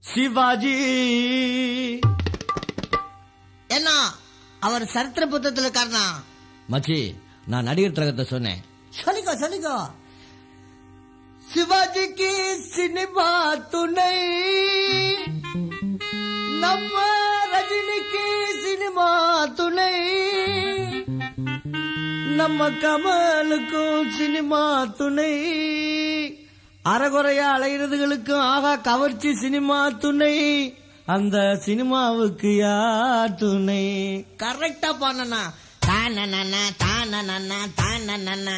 சிவாஜி. என்ன? அவர் சரித்திர புத்தகத்துல இருக்காருனா மச்சி நான் நடிகர் திலகத்தை சொன்னேன். சொல்லிக்கோ சொல்லிக்கோ. சிவாஜிக்கு சினிமா துணை. நம்ம ரஜினிக்கு சினிமா துணை. நம்ம கமலுக்கும் சினிமா துணை. அறகுறையா அலைகிறதுகளுக்கும் ஆகா கவர்ச்சி சினிமா துணை. அந்த சினிமாவுக்கு யார் துணை? கரெக்டா பண்ணனா தானனா தானனா தானனா தானனா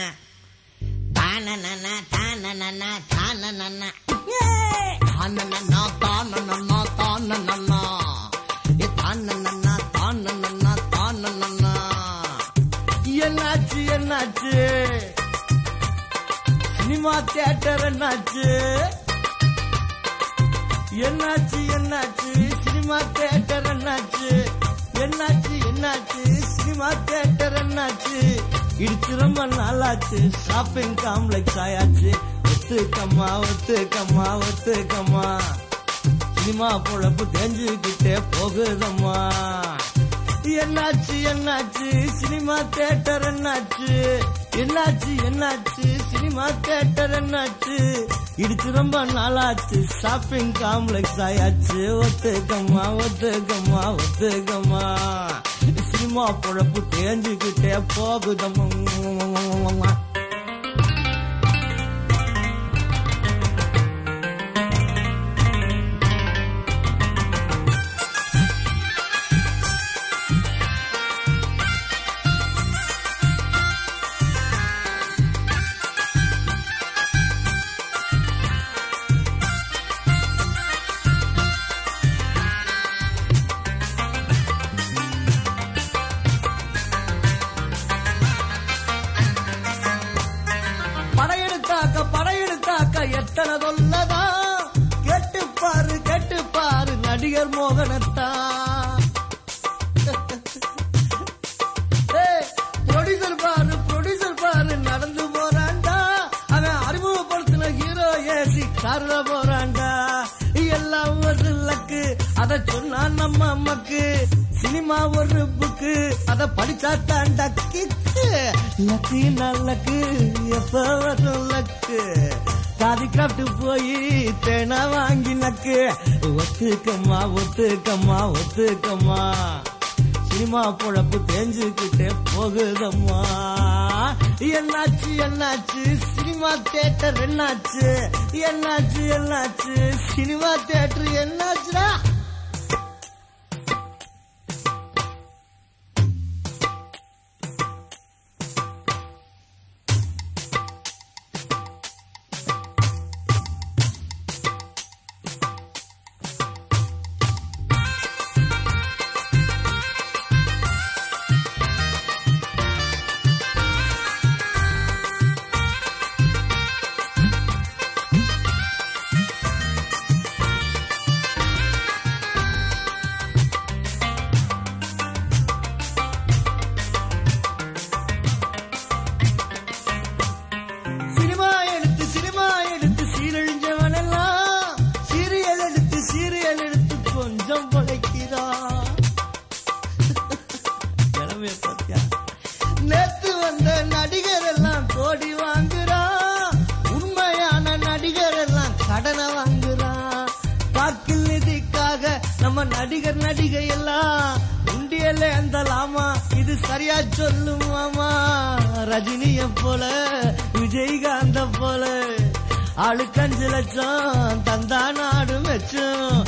தானனா தானனா தானனா தானனா தானனா ஏ தானனா தானனா தானனா என்னாச்சு என்னாச்சு? சினிமா தியேட்டர் என்னாச்சு? என்னாச்சு என்னாச்சு? சினிமா தியேட்டர் என்னாச்சு? என்னாச்சு என்னாச்சு? சினிமா தியேட்டர் என்னாச்சு? இடிச்சு ரொம்ப நாளாச்சு. ஷாப்பிங் காம்ப்ளெக்ஸ் ஆயாச்சு. ஒத்துக்கம்மா ஒத்துக்கம்மா ஒத்துக்கம்மா. சினிமா பொழப்பு தெரிஞ்சுக்கிட்டே போகுதம்மா. என்னாச்சு என்னாச்சு? சினிமா தியேட்டர் என்னாச்சு? என்னாச்சு என்னாச்சு? சினிமா தேட்டர் என்னாச்சு? இடிச்சு ரொம்ப நாளாச்சு. ஷாப்பிங் காம்ப்ளெக்ஸ் ஆயாச்சு. ஒத்துக்கம்மா ஒத்துக்கம்மா ஒத்துக்கம்மா. சினிமா பொழப்பு தேஞ்சுக்கிட்டே போகுதம்மா மோகன தொல்லதா சொல்லதா கேட்டு பாரு பாரு நடிகர் மோகனத்தான் ப்ரொடியூசர் பாரு ப்ரொடியூசர் பாரு நடந்து போறான்டா. அவன் அறிமுகப்படுத்தின ஹீரோ ஏசி கார்ல போறாண்டா எல்லாம் ஒரு லக்கு அத சொன்னா நம்ம அம்மாக்கு. சினிமா ஒரு புக்கு அத படிச்சா தாண்டா கிக்கு. லக்கு நல்லக்கு எப்ப வரும் லக்கு? காதி கிராஃப்ட் போய் தேனா வாங்கி நக்கு. ஒத்துக்கம்மா ஒத்துக்கம்மா ஒத்துக்கம்மா. சினிமா பொழப்பு தெரிஞ்சுக்கிட்டே போகுதம்மா. என்னாச்சு என்னாச்சு? சினிமா தேட்டர் என்னாச்சு? என்னாச்சு என்னாச்சு? சினிமா தேட்டர் என்னாச்சுடா? நடிகர் எல்லாம் கோடி வாங்குறான் உண்மையான நடிகர் எல்லாம் கடனை வாங்குறான் பாக்கில் நிதிக்காக நம்ம நடிகர் நடிகை எல்லாம் உண்டியல்ல எந்தலாமா இது சரியா சொல்லுமாமா? ரஜினிய போல விஜயகாந்த போல ஆளுக்கு அஞ்சு லட்சம் தந்தா நாடு மெச்சும்.